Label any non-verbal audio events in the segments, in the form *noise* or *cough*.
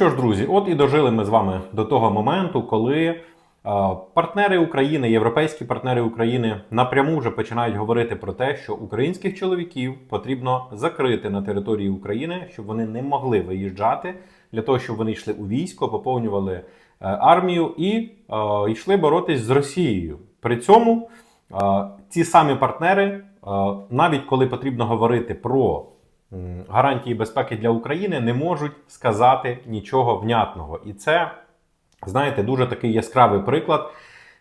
Що ж, друзі, от і дожили ми з вами до того моменту, коли е, партнери України, європейські партнери України напряму вже починають говорити про те, що українських чоловіків потрібно закрити на території України, щоб вони не могли виїжджати для того, щоб вони йшли у військо, поповнювали е, армію і е, йшли боротись з Росією. При цьому ці самі партнери, навіть коли потрібно говорити про гарантії безпеки для України, не можуть сказати нічого внятного. І це, знаєте, дуже такий яскравий приклад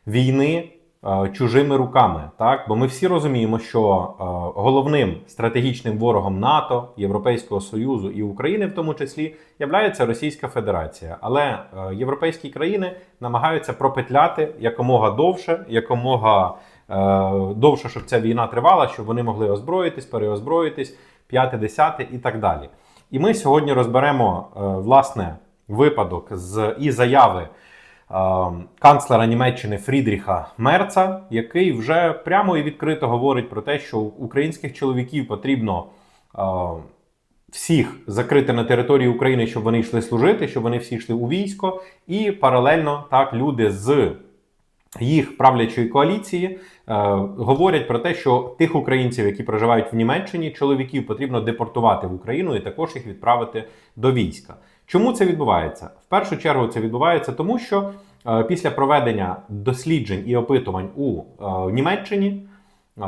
війни е, чужими руками. Так? Бо ми всі розуміємо, що е, головним стратегічним ворогом НАТО, Європейського Союзу і України, в тому числі, являється Російська Федерація. Але е, європейські країни намагаються пропетляти якомога довше, якомога е, довше, щоб ця війна тривала, щоб вони могли озброїтись, переозброїтись, п'яте, десяте і так далі. І ми сьогодні розберемо е, власне випадок з і заяви е, канцлера Німеччини Фрідріха Мерца, який вже прямо і відкрито говорить про те, що українських чоловіків потрібно е, всіх закрити на території України, щоб вони йшли служити, щоб вони всі йшли у військо, і паралельно так люди з їх правлячої коаліції говорять про те, що тих українців, які проживають в Німеччині, чоловіків потрібно депортувати в Україну і також їх відправити до війська. Чому це відбувається? В першу чергу це відбувається тому, що е, після проведення досліджень і опитувань у е, Німеччині е,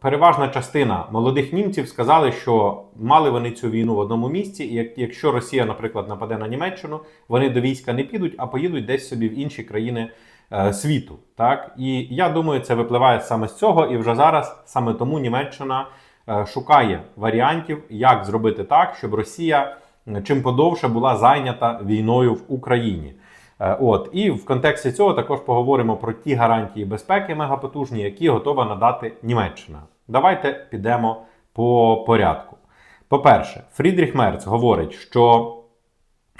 переважна частина молодих німців сказали, що мали вони цю війну в одному місці, і якщо Росія, наприклад, нападе на Німеччину, вони до війська не підуть, а поїдуть десь собі в інші країни е, світу. Так? І я думаю, це випливає саме з цього, і вже зараз саме тому Німеччина е, шукає варіантів, як зробити так, щоб Росія чим подовше була зайнята війною в Україні. Е, От і в контексті цього також поговоримо про ті гарантії безпеки мегапотужні, які готова надати Німеччина. Давайте підемо по порядку. По-перше, Фрідріх Мерц говорить, що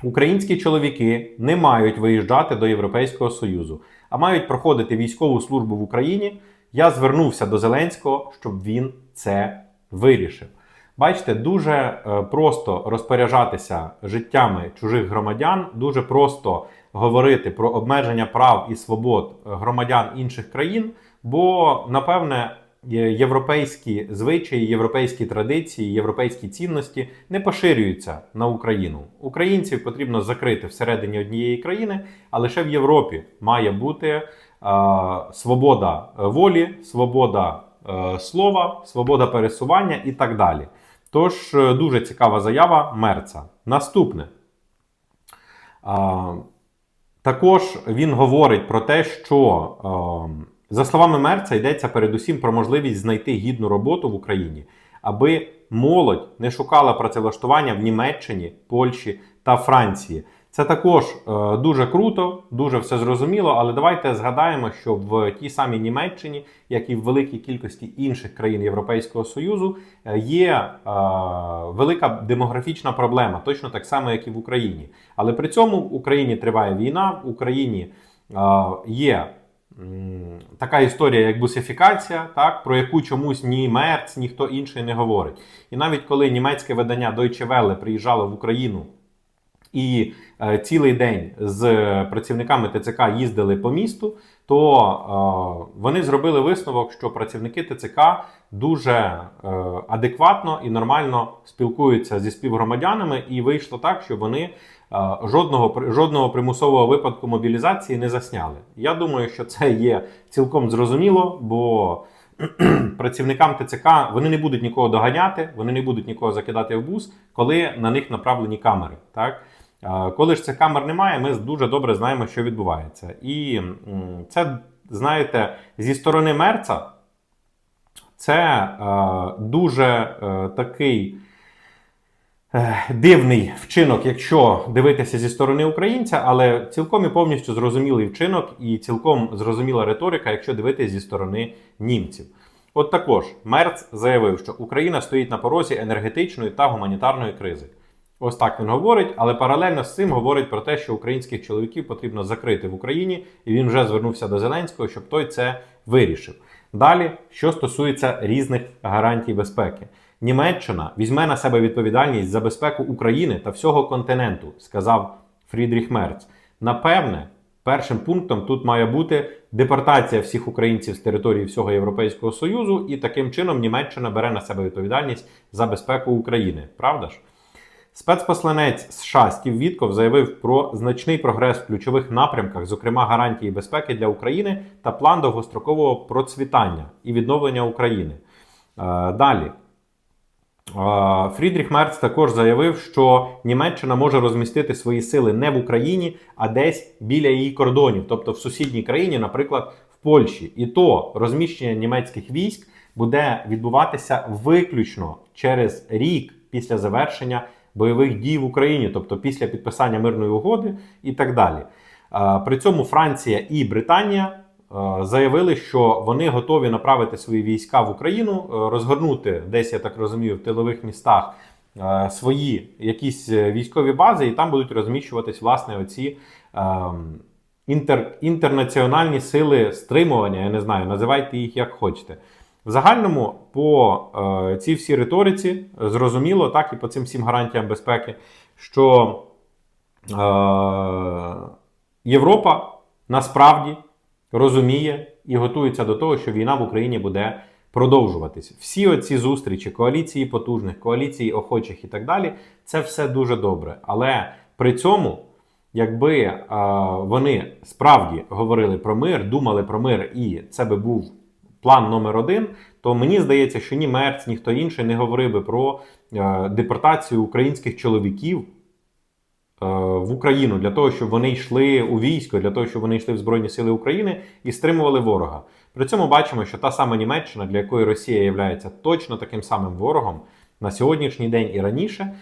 українські чоловіки не мають виїжджати до Європейського Союзу, а мають проходити військову службу в Україні. Я звернувся до Зеленського, щоб він це вирішив. Бачите, дуже е, просто розпоряджатися життями чужих громадян, дуже просто говорити про обмеження прав і свобод громадян інших країн, бо напевне європейські звичаї, європейські традиції, європейські цінності не поширюються на Україну. Українців потрібно закрити всередині однієї країни, а лише в Європі має бути е, свобода е, волі, свобода е, слова, свобода пересування і так далі. Тож е, дуже цікава заява Мерца. Наступне. А, також він говорить про те, що, е, за словами Мерца, йдеться передусім про можливість знайти гідну роботу в Україні, аби молодь не шукала працевлаштування в Німеччині, Польщі та Франції. Це також е, дуже круто, дуже все зрозуміло, але давайте згадаємо, що в тій самій Німеччині, як і в великій кількості інших країн Європейського Союзу, е, є е, велика демографічна проблема, точно так само, як і в Україні. Але при цьому в Україні триває війна, в Україні е, є така історія, як бусифікація, так, про яку чомусь ні Мерц, ніхто інший не говорить. І навіть коли німецьке видання Deutsche Welle приїжджало в Україну і е, цілий день з працівниками ТЦК їздили по місту, то е, вони зробили висновок, що працівники ТЦК дуже е, адекватно і нормально спілкуються зі співгромадянами, і вийшло так, що вони жодного жодного примусового випадку мобілізації не засняли. Я думаю, що це є цілком зрозуміло, бо *clears throat* працівникам ТЦК вони не будуть нікого доганяти, вони не будуть нікого закидати в бус, коли на них направлені камери. Так? Коли ж цих камер немає, ми дуже добре знаємо, що відбувається. І це, знаєте, зі сторони мерца це е, дуже е, такий дивний вчинок, якщо дивитися зі сторони українця, але цілком і повністю зрозумілий вчинок і цілком зрозуміла риторика, якщо дивитися зі сторони німців. От також Мерц заявив, що Україна стоїть на порозі енергетичної та гуманітарної кризи. Ось так він говорить, але паралельно з цим говорить про те, що українських чоловіків потрібно закрити в Україні, і він вже звернувся до Зеленського, щоб той це вирішив. Далі, що стосується різних гарантій безпеки, Німеччина візьме на себе відповідальність за безпеку України та всього континенту, сказав Фрідріх Мерц. Напевне, першим пунктом тут має бути депортація всіх українців з території всього Європейського Союзу, і таким чином Німеччина бере на себе відповідальність за безпеку України. Правда ж? Спецпосланець США Стів Вітков заявив про значний прогрес в ключових напрямках, зокрема гарантії безпеки для України та план довгострокового процвітання і відновлення України. Е, Далі. Фрідріх Мерц також заявив, що Німеччина може розмістити свої сили не в Україні, а десь біля її кордонів, тобто в сусідній країні, наприклад, в Польщі. І то розміщення німецьких військ буде відбуватися виключно через рік після завершення бойових дій в Україні, тобто після підписання мирної угоди і так далі. При цьому Франція і Британія заявили, що вони готові направити свої війська в Україну, е, розгорнути десь, я так розумію, в тилових містах е, свої якісь е, військові бази, і там будуть розміщуватись власне оці. ем, Інтер, інтернаціональні сили стримування, я не знаю, називайте їх як хочете. В загальному по е, цій всій риториці зрозуміло, так і по цим всім гарантіям безпеки, що е, Європа насправді розуміє і готується до того, що війна в Україні буде продовжуватись. Всі оці зустрічі, коаліції потужних, коаліції охочих і так далі, це все дуже добре. Але при цьому, якби е, вони справді говорили про мир, думали про мир, і це би був план номер один, то мені здається, що ні Мерц, ні хто інший не говорив би про е, депортацію українських чоловіків в Україну для того, щоб вони йшли у військо, для того, щоб вони йшли в Збройні Сили України і стримували ворога. При цьому бачимо, що та сама Німеччина, для якої Росія є точно таким самим ворогом на сьогоднішній день і раніше,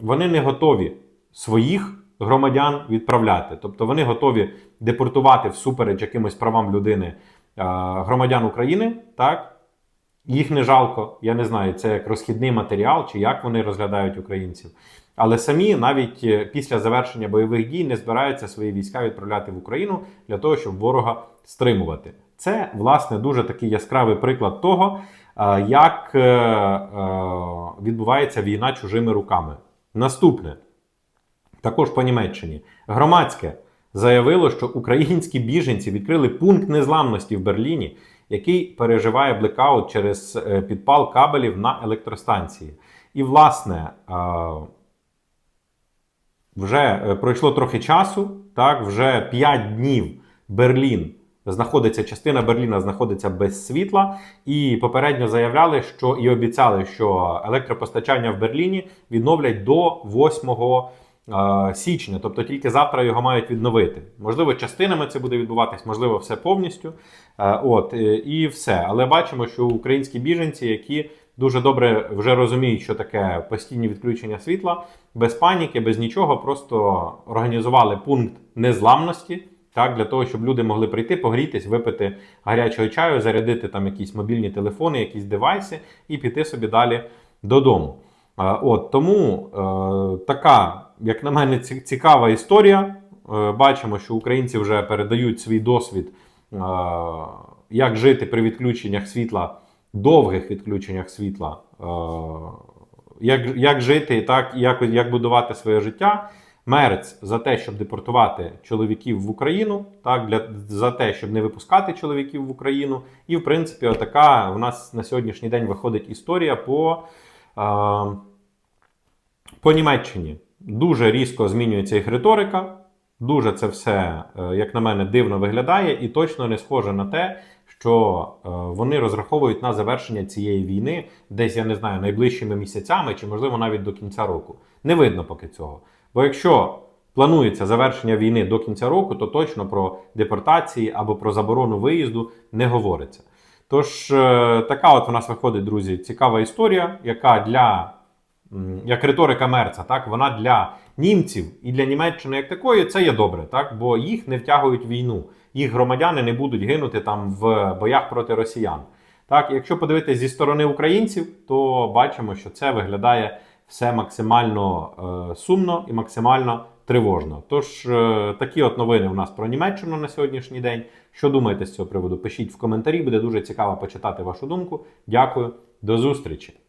вони не готові своїх громадян відправляти. Тобто вони готові депортувати всупереч якимось правам людини громадян України, так. Їх не жалко, я не знаю, це як розхідний матеріал, чи як вони розглядають українців. Але самі навіть е, після завершення бойових дій не збираються свої війська відправляти в Україну для того, щоб ворога стримувати. Це, власне, дуже такий яскравий приклад того, е, як е, відбувається війна чужими руками. Наступне, також по Німеччині, громадське заявило, що українські біженці відкрили пункт незламності в Берліні, який переживає блекаут через е, підпал кабелів на електростанції. І, власне, е, вже е, пройшло трохи часу, так, вже 5 днів Берлін знаходиться, частина Берліна знаходиться без світла, і попередньо заявляли, що і обіцяли, що електропостачання в Берліні відновлять до 8 е, січня, тобто тільки завтра його мають відновити. Можливо, частинами це буде відбуватись, можливо, все повністю. Е, От е, і все. Але бачимо, що українські біженці, які дуже добре вже розуміють, що таке постійні відключення світла, без паніки, без нічого, просто організували пункт незламності. Так, для того, щоб люди могли прийти, погрітись, випити гарячого чаю, зарядити там якісь мобільні телефони, якісь девайси і піти собі далі додому. Е, От тому е, така, як на мене, цікава історія. Е, Бачимо, що українці вже передають свій досвід, е, як жити при відключеннях світла, довгих відключеннях світла, е, як, як жити, так, як, як будувати своє життя. Мерц за те, щоб депортувати чоловіків в Україну, так, для, за те, щоб не випускати чоловіків в Україну. І, в принципі, отака у нас на сьогоднішній день виходить історія по, е, по Німеччині. Дуже різко змінюється їх риторика. Дуже це все, е, як на мене, дивно виглядає, і точно не схоже на те, що е, вони розраховують на завершення цієї війни десь, я не знаю, найближчими місяцями чи, можливо, навіть до кінця року. Не видно поки цього. Бо якщо планується завершення війни до кінця року, то точно про депортації або про заборону виїзду не говориться. Тож, е, така от у нас виходить, друзі, цікава історія, яка для як риторика Мерца, так вона для німців і для Німеччини як такої це є добре, так бо їх не втягують в війну, їх громадяни не будуть гинути там в боях проти росіян. Так, якщо подивитися зі сторони українців, то бачимо, що це виглядає все максимально е, сумно і максимально тривожно. Тож е, такі от новини у нас про Німеччину на сьогоднішній день. Що думаєте з цього приводу? Пишіть в коментарі, буде дуже цікаво почитати вашу думку. Дякую, до зустрічі!